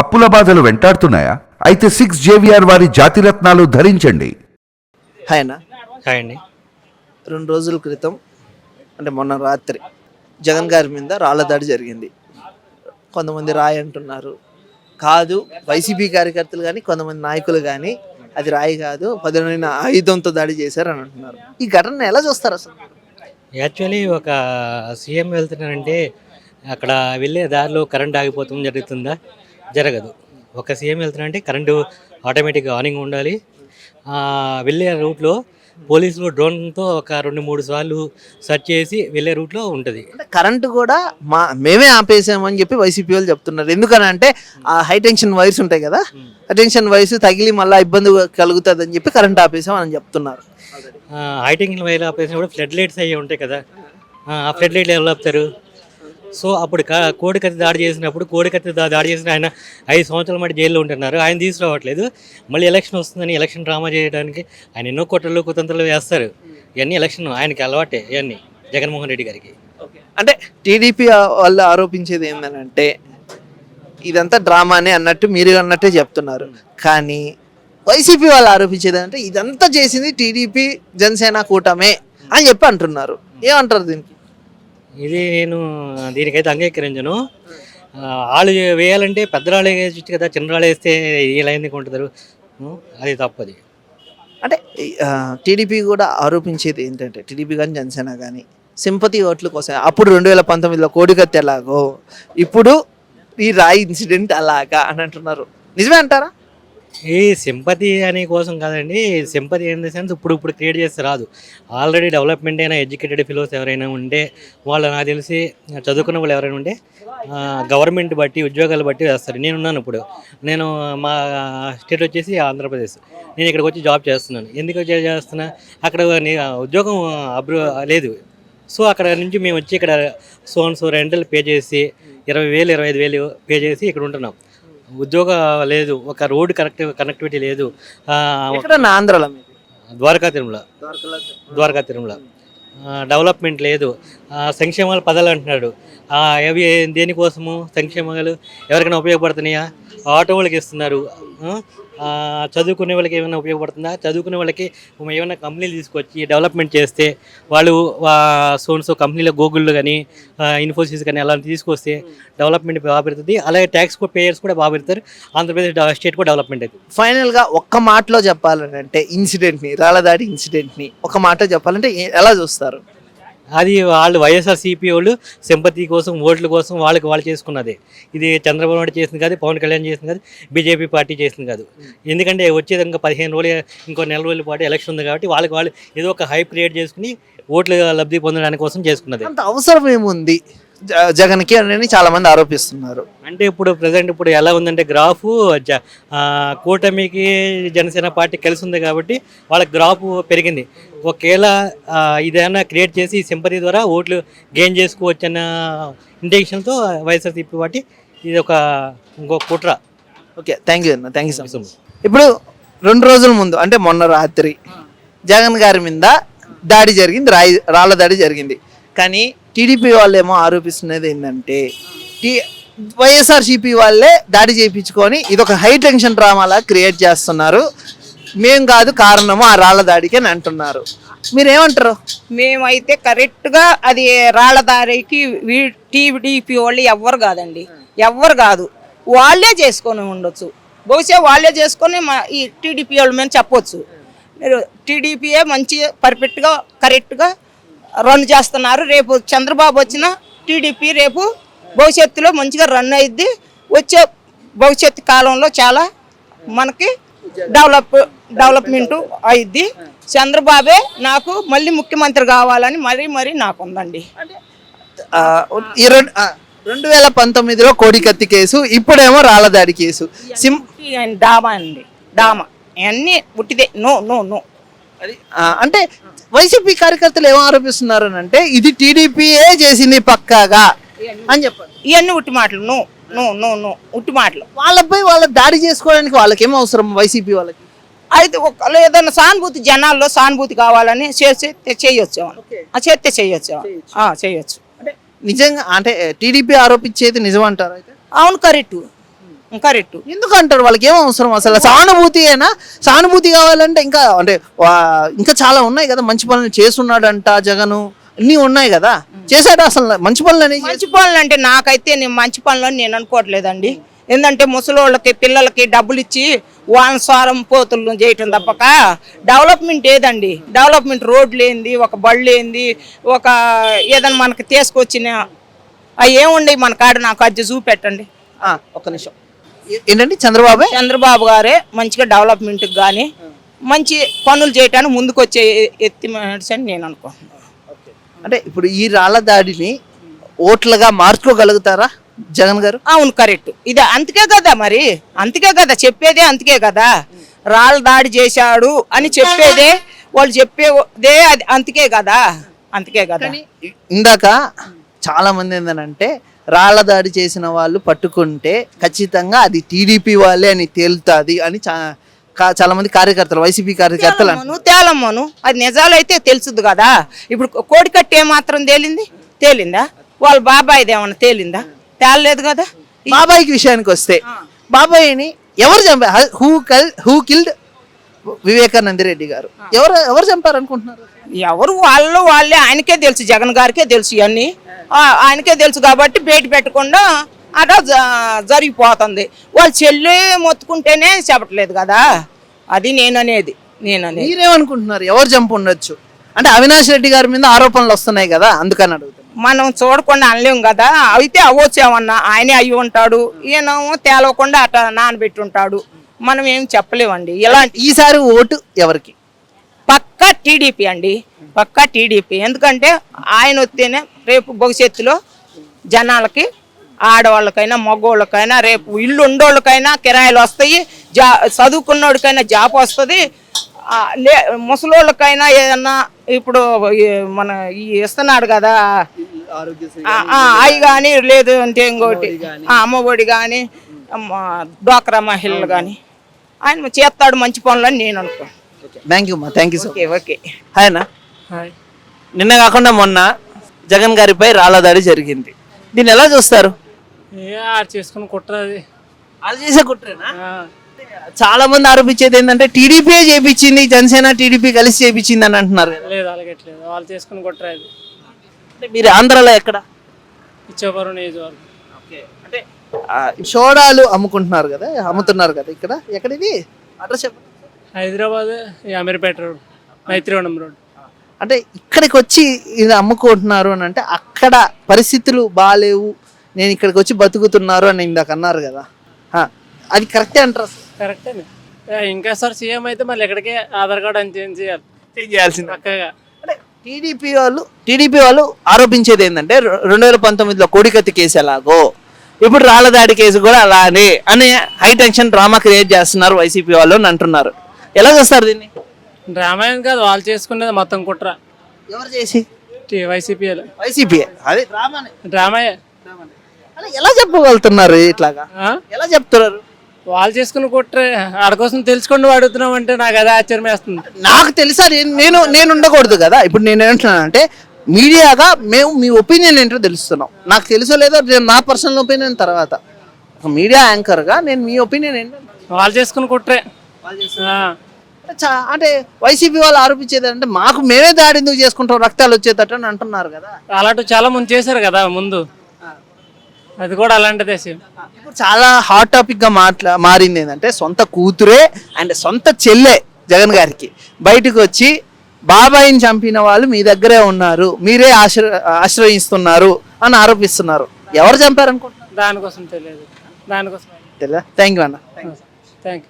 అప్పుల బాధలు వెంటాడుతున్నాయా? అయితే సిక్స్ జేవిఆర్ వారి జాతిరత్నాలు ధరించండి. హాయ్ అన్న. హాయ్ అండి. రెండు రోజుల క్రితం అంటే మొన్న రాత్రి జగన్ గారి మీద రాళ్ళ దాడి జరిగింది. కొంతమంది రాయి అంటున్నారు. కాదు వైసీపీ కార్యకర్తలు కానీ కొంతమంది నాయకులు కానీ అది రాయి కాదు పదునైన ఆయుధంతో దాడి చేశారు అని అంటున్నారు. ఈ ఘటన ఎలా చూస్తారు అసలు? యాక్చువల్లీ ఒక సీఎం వెళ్తున్నారంటే అక్కడ వెళ్ళే దారిలో కరెంట్ ఆగిపోతుంది జరుగుతుందా జరగదు. ఒక సీఎం వెళ్తున్నారంటే కరెంటు ఆటోమేటిక్గా ఆనింగ్ ఉండాలి. వెళ్ళే రూట్లో పోలీసులు డ్రోన్తో ఒక రెండు మూడు సార్లు సెర్చ్ చేసి వెళ్ళే రూట్లో ఉంటుంది. అంటే కరెంటు కూడా మా మేమే ఆపేసామని చెప్పి వైసీపీ వాళ్ళు చెప్తున్నారు. ఎందుకని అంటే ఆ హై టెన్షన్ వైర్స్ ఉంటాయి కదా? హై టెన్షన్ వైర్స్ తగిలి మళ్ళీ ఇబ్బంది కలుగుతుంది అని చెప్పి కరెంట్ ఆపేసాం అని చెప్తున్నారు. హైటింగ్ వైర్ ఆపేసిన కూడా ఫ్లడ్ లైట్స్ అయ్యి ఉంటాయి కదా? ఆ ఫ్లడ్ లైట్లు ఎలా ఆపుతారు? సో అప్పుడు కా- కోడికత్తి దాడి చేసినప్పుడు కోడికత్తి కత్తి దాడి చేసిన ఆయన ఐదు సంవత్సరాల మట్టి జైల్లో ఉంటున్నారు. ఆయన తీసుకురావట్లేదు. మళ్ళీ ఎలక్షన్ వస్తుందని ఎలక్షన్ డ్రామా చేయడానికి ఆయన ఎన్నో కుట్రలు కుతంత్రలు వేస్తారు. ఇవన్నీ ఎలక్షన్ ఆయనకి అలవాటే ఇవన్నీ జగన్మోహన్ రెడ్డి గారికి. అంటే టీడీపీ వాళ్ళు ఆరోపించేది ఏంటంటే ఇదంతా డ్రామానే అన్నట్టు మీరు అన్నట్టే చెప్తున్నారు. కానీ వైసీపీ వాళ్ళు ఆరోపించేది అంటే ఇదంతా చేసింది టీడీపీ జనసేన కూటమే అని చెప్పి అంటున్నారు. ఏమంటారు దీనికి? ఇది నేను దీనికైతే అంగీకరించను. వాళ్ళు వేయాలంటే పెద్దరాళ్ళు వేయచ్చు కదా చిన్నరాళ్ళు వేస్తే ఇలా ఎందుకు ఉంటున్నారు అది తప్పది. అంటే టీడీపీ కూడా ఆరోపించేది ఏంటంటే టీడీపీ కానీ జనసేన కానీ సింపతి ఓట్ల కోసం అప్పుడు రెండు వేల పంతొమ్మిదిలో కోడికత్తి ఎలాగో ఇప్పుడు ఈ రాయి ఇన్సిడెంట్ అలాగా అని అంటున్నారు. నిజమే అంటారా? ఈ సింపతి అనే కోసం కాదండి సింపతి ఇన్ ద సెన్స్ ఇప్పుడు ఇప్పుడు క్రియేట్ చేస్తే రాదు. ఆల్రెడీ డెవలప్మెంట్ అయిన ఎడ్యుకేటెడ్ ఫిలోస్ ఎవరైనా ఉంటే వాళ్ళు నాకు తెలిసి చదువుకున్న వాళ్ళు ఎవరైనా ఉంటే గవర్నమెంట్ బట్టి ఉద్యోగాలు బట్టి వేస్తారు. నేను ఉన్నాను ఇప్పుడు. నేను మా స్టేట్ వచ్చేసి ఆంధ్రప్రదేశ్. నేను ఇక్కడికి వచ్చి జాబ్ చేస్తున్నాను. ఎందుకు చేస్తున్నా? అక్కడ ఉద్యోగం అబ్రూ లేదు. సో అక్కడ నుంచి మేము వచ్చి ఇక్కడ సోన్ సో రెంటల్ పే చేసి ఇరవై వేలు ఇరవై ఐదు వేలు పే చేసి ఇక్కడ ఉంటున్నాం. ఉద్యోగం లేదు ఒక రోడ్ కరెక్ట్ కనెక్టివిటీ లేదు. ఆంధ్రలో మీది? ద్వారకా తిరుమల. ద్వారకా తిరుమల. ఆ, డెవలప్మెంట్ లేదు. ఆ, సంక్షేమాలు పదాలు అంటున్నాడు ఆ, అవి దేనికోసము? సంక్షేమాలు ఎవరికైనా ఉపయోగపడుతున్నాయా? ఆటో వాళ్ళకి ఇస్తున్నారు. ఆ, చదువుకునే వాళ్ళకి ఏమైనా ఉపయోగపడుతుందా? చదువుకునే వాళ్ళకి ఏమైనా కంపెనీలు తీసుకొచ్చి డెవలప్మెంట్ చేస్తే వాళ్ళు సోన్సో కంపెనీలో గూగుల్లో కానీ ఇన్ఫోసిస్ కానీ అలాంటి తీసుకొస్తే డెవలప్మెంట్ బాగా పెడుతుంది అలాగే ట్యాక్స్ పేయర్స్ కూడా బాగా పెడతారు ఆంధ్రప్రదేశ్ స్టేట్ కూడా డెవలప్మెంట్ అవుతుంది. ఫైనల్గా ఒక్క మాటలో చెప్పాలంటే ఇన్సిడెంట్ని ఇన్సిడెంట్ని రాళ్ళదాడి ఒక మాటలో చెప్పాలంటే ఎలా చూస్తారు? అది వాళ్ళు వైఎస్ఆర్ సిపి వాళ్ళు సింపతి కోసం ఓట్ల కోసం వాళ్ళకి వాళ్ళు చేసుకున్నది. ఇది చంద్రబాబు నాయుడు చేసింది కాదు పవన్ కళ్యాణ్ చేసింది కాదు బీజేపీ పార్టీ చేసింది కాదు. ఎందుకంటే వచ్చేది ఇంకా పదిహేను రోజులు ఇంకో నెల రోజుల పాటు ఎలక్షన్ ఉంది కాబట్టి వాళ్ళకి వాళ్ళు ఏదో ఒక హైప్ క్రియేట్ చేసుకుని ఓట్లు లబ్ధి పొందడానికి కోసం చేసుకున్నది. అంత అవసరం ఏముంది? జగన్కి అని చాలా మంది ఆరోపిస్తున్నారు. అంటే ఇప్పుడు ప్రజెంట్ ఇప్పుడు ఎలా ఉందంటే గ్రాఫ్ కూటమికి జనసేన పార్టీ కలిసి ఉంది కాబట్టి వాళ్ళ గ్రాఫ్ పెరిగింది. ఒకవేళ ఆ, ఇదేమన్నా క్రియేట్ చేసి సింపతి ద్వారా ఓట్లు గెయిన్ చేసుకోవచ్చు అన్న ఇంటెన్షన్తో వైఎస్ఆర్సీపీ పార్టీ ఇది ఒక ఇంకో కుట్ర. ఓకే థ్యాంక్ యూ అన్న థ్యాంక్ యూ సో మచ్. ఇప్పుడు రెండు రోజుల ముందు అంటే మొన్న రాత్రి జగన్ గారి మీద దాడి జరిగింది రాయి రాళ్ళ దాడి జరిగింది. కానీ టీడీపీ వాళ్ళేమో ఆరోపిస్తున్నది ఏంటంటే టీ వైఎస్ఆర్సీపీ వాళ్ళే దాడి చేయించుకొని ఇది ఒక హై టెన్షన్ డ్రామాలా క్రియేట్ చేస్తున్నారు. మేం కాదు కారణము ఆ రాళ్ళ దాడికి అని అంటున్నారు. మీరేమంటారు? మేమైతే కరెక్ట్గా అది రాళ్ళదారికి టీడీపీ వాళ్ళు ఎవ్వరు కాదండి. ఎవ్వరు కాదు. వాళ్ళే చేసుకొని ఉండొచ్చు. బహుశా వాళ్ళే చేసుకొని మా ఈ టీడీపీ వాళ్ళ మీద చెప్పొచ్చు. మీరు టీడీపీయే మంచి పర్ఫెక్ట్గా కరెక్ట్గా రన్ చేస్తున్నారు. రేపు చంద్రబాబు వచ్చిన టీడీపీ రేపు భవిష్యత్తులో మంచిగా రన్ అయ్యిద్ది వచ్చే భవిష్యత్తు కాలంలో చాలా మనకి డెవలప్ డెవలప్మెంట్ అయింది చంద్రబాబే నాకు మళ్ళీ ముఖ్యమంత్రి కావాలని మరీ మరీ నాకు ఉందండి ఆ, ఈ రెండు వేల పంతొమ్మిదిలో కోడికత్తి కేసు ఇప్పుడేమో రాళ్ళ దాడి కేసు సిం ఇవన్నీ డామా అండి. డామా. అన్నీ ఉట్టిదే. No no no. అంటే వైసీపీ కార్యకర్తలు ఏమో ఆరోపిస్తున్నారు అంటే ఇది టీడీపీయే చేసింది పక్కాగా అని చెప్పండి ఇవన్నీ ఉట్టి మాటలు. No no no no. ఉట్టి మాటలు. వాళ్ళపై వాళ్ళ దాడి చేసుకోవడానికి వాళ్ళకి ఏం అవసరం వైసీపీ వాళ్ళకి? అయితే ఒక ఏదైనా సానుభూతి జనాల్లో సానుభూతి కావాలని చేస్తే చేయొచ్చు ఆ చేస్తే చేయొచ్చు చేయొచ్చు. అంటే నిజంగా అంటే టీడీపీ ఆరోపించేది నిజం అంటారు అయితే? అవును కరెక్ట్. కరెక్ట్ ఎందుకు అంటారు వాళ్ళకి ఏం అవసరం అసలు? సానుభూతి అయినా సానుభూతి కావాలంటే ఇంకా అంటే ఇంకా చాలా ఉన్నాయి కదా మంచి పనులు చేస్తున్నాడంట జగను. అన్నీ ఉన్నాయి కదా? చేశాడు అసలు? మంచి పనులు మంచి పనులు అంటే నాకైతే నేను మంచి పనులు అని నేను అనుకోవట్లేదండి. ఏంటంటే ముసలోళ్ళకి పిల్లలకి డబ్బులు ఇచ్చి వాళ్ళ స్వారం పోతులు చేయటం తప్పక. డెవలప్మెంట్ ఏదండి? డెవలప్మెంట్ రోడ్లు ఏంది ఒక బళ్ళు ఏంది ఒక ఏదైనా మనకి తీసుకొచ్చిన అవి ఏముండే మన కాడ నాకు అది చూపెట్టండి. ఆ, ఒక్క నిమిషం. ఏ- ఏంటండి? చంద్రబాబు? చంద్రబాబు గారే మంచిగా డెవలప్మెంట్కి కానీ మంచి పనులు చేయటానికి ముందుకు వచ్చే ఎత్తి అని నేను అనుకుంటున్నాను అంటే ఇప్పుడు ఈ రాళ్ళ దాడిని ఓట్లుగా మార్చుకోగలుగుతారా జగన్ గారు? అవును కరెక్ట్ ఇది అంతకే కదా మరి. అంతకే కదా చెప్పేదే అంతకే కదా. రాళ్ళ దాడి చేశాడు అని చెప్పేదే వాళ్ళు చెప్పేదే అది అంతకే కదా. అంతకే కదా. ఇందాక చాలా మంది ఏంటంటే రాళ్ళ దాడి చేసిన వాళ్ళు పట్టుకుంటే ఖచ్చితంగా అది టీడీపీ వాళ్ళే అని తేలుతుంది అని చాలా మంది కార్యకర్తలు వైసీపీ కార్యకర్తలు. తేలమ్మను అది నిజాలైతే తెలుసుది కదా. ఇప్పుడు కోడికట్టు ఏమాత్రం తేలింది? తేలిందా? వాళ్ళ బాబాయిది ఏమన్నా తేలిందా? తేలలేదు కదా. బాబాయ్కి విషయానికి వస్తే బాబాయ్ని ఎవరు చంపారు హూ కల్ హూ కిల్డ్ వివేకానంద రెడ్డి గారు. ఎవరు ఎవరు చంపారు అనుకుంటున్నారు ఎవరు వాళ్ళు వాళ్ళే ఆయనకే తెలుసు జగన్ గారికే తెలుసు ఇవన్నీ. ఆయనకే తెలుసు కాబట్టి బయట పెట్టకుండా అలా జ- జరిగిపోతుంది. వాళ్ళు చెల్లి మొత్తుకుంటేనే చెప్పట్లేదు కదా. అది నేననేది నేననేది. మీరేమనుకుంటున్నారు? ఎవరు చంపు ఉండొచ్చు? అంటే అవినాష్ రెడ్డి గారి మీద ఆరోపణలు వస్తున్నాయి కదా అందుకని అడుగుతున్నాను మనం చూడకుండా అనలేం కదా. అయితే అవ్వచ్చేమన్నా ఆయనే అయ్యి ఉంటాడు. ఈయనేమో తేలవకుండా అట్లా నానబెట్టి ఉంటాడు మనం ఏం చెప్పలేమండి. ఇలాంటి ఈసారి ఓటు ఎవరికి? పక్కా టీడీపీ అండి. పక్కా టీడీపీ. ఎందుకంటే ఆయన వస్తేనే రేపు భవిష్యత్తులో జనాలకి ఆడవాళ్ళకైనా మగవాళ్ళకైనా రేపు ఇల్లు ఉండోళ్ళకైనా కిరాయిలు వస్తాయి జా చదువుకున్నోడికైనా జాబ్ వస్తుంది. లే ముసలోళ్ళకైనా ఏదన్నా ఇప్పుడు మన ఈ ఇస్తున్నాడు కదా అవి కానీ లేదు అంటే ఇంకోటి ఆ, అమ్మఒడి కానీ డ్వాక్రా మహిళలు కానీ ఆయన చేస్తాడు మంచి పనులని నేను అనుకోను. థ్యాంక్ యూ మా thank you so okay okay hi అన్న నిన్న కాకుండా మొన్న జగన్ గారిపై రాళ్ళ దాడి జరిగింది. దీన్ని ఎలా చూస్తారు? ఏ ఆడ చేసుకుని కుట్రది. వాళ్ళు చేసే కుట్రేనా? చాలా మంది ఆరోపించేది ఏంటంటే టీడీపీ చేపించింది జనసేన టీడీపీ కలిసి చేపించింది అని అంటున్నారు కదా. లేదు అలాగట్లేదు. వాళ్ళు చేసుకుని కుట్రది. అంటే మీరు ఆంధ్రాలో ఎక్కడ? ఇచ్చేపురం నియోజకవర్గం. అంటే ఆ, సోడాలు అమ్ముకుంటున్నారు కదా అమ్ముతున్నారు కదా ఇక్కడ. ఎక్కడిది అడ్రస్ చెప్పండి. Hyderabad Ameerpet road Maitrivanam road. అంటే ఇక్కడికి వచ్చి ఇది అమ్ముకుంటున్నారు అని అంటే అక్కడ పరిస్థితులు బాగాలేవు నేను ఇక్కడికి వచ్చి బతుకుతున్నారు అని ఇందాక అన్నారు కదా. ఆ, అది కరెక్టే అంటారు. కరెక్టేనే ఏ, ఇంకా సార్ సీఎం అయితే మళ్ళీ ఎక్కడికే ఆధార్ కార్డు అని చేంజ్ చేయాలి. చేంజ్ చేయాల్సింది. చక్కగా అంటే టీడీపీ వాళ్ళు టీడీపీ వాళ్ళు ఆరోపించేది ఏంటంటే రెండు వేల పంతొమ్మిదిలో కోడికత్తి కేసు ఎలాగో ఇప్పుడు రాళ్ళ దాడి కేసు కూడా అలానే అని హై టెన్షన్ డ్రామా క్రియేట్ చేస్తున్నారు వైసీపీ వాళ్ళు అని అంటున్నారు. ఎలా చేస్తారు దీన్ని? రామాయణం కాదు వాళ్ళు చేసుకునేది మొత్తం కుట్ర. ఎవరు చేసి? వైసీపీ. అదే అలా ఎలా చెప్పగలుగుతున్నారు ఇట్లాగా? ఎలా చెప్తున్నారు? వాళ్ళు చేసుకుని కుట్రే కోసం తెలుసుకొని అడుగుతున్నాం అంటే నాకు అదే ఆశ్చర్యం వేస్తుంది. నాకు తెలుసా నేను- నేను ఉండకూడదు కదా? ఇప్పుడు నేను ఏమంటున్నానంటే మీడియాగా మేము మీ ఒపీనియన్ ఏంటో తెలుస్తున్నాం. నాకు తెలుసో లేదో నేను నా పర్సనల్ ఒపీనియన్ తర్వాత. ఒక మీడియా యాంకర్గా నేను మీ ఒపీనియన్ ఏంటో వాళ్ళు చేసుకుని కుట్రే. అంటే చా- అంటే వైసీపీ వాళ్ళు ఆరోపించేది అంటే మాకు మేమే దాడి ఎందుకు చేసుకుంటాం రక్తాలు వచ్చేటట్టు అని అంటున్నారు కదా. అలాంటివి చాలా మంది చేశారు కదా ముందు. అది కూడా అలాంటిదే సేమ్. ఇప్పుడు చాలా హాట్ టాపిక్గా మాట్లా మారింది ఏంటంటే సొంత కూతురే అండ్ సొంత చెల్లె జగన్ గారికి. బయటకు వచ్చి బాబాయిని చంపిన వాళ్ళు మీ దగ్గరే ఉన్నారు మీరే ఆశ్ర ఆశ్రయిస్తున్నారు అని ఆరోపిస్తున్నారు. ఎవరు చంపారనుకుంటున్నారు? దానికోసం తెలియదు. దానికోసం తెలియదా థ్యాంక్ యూ అన్న. Thank you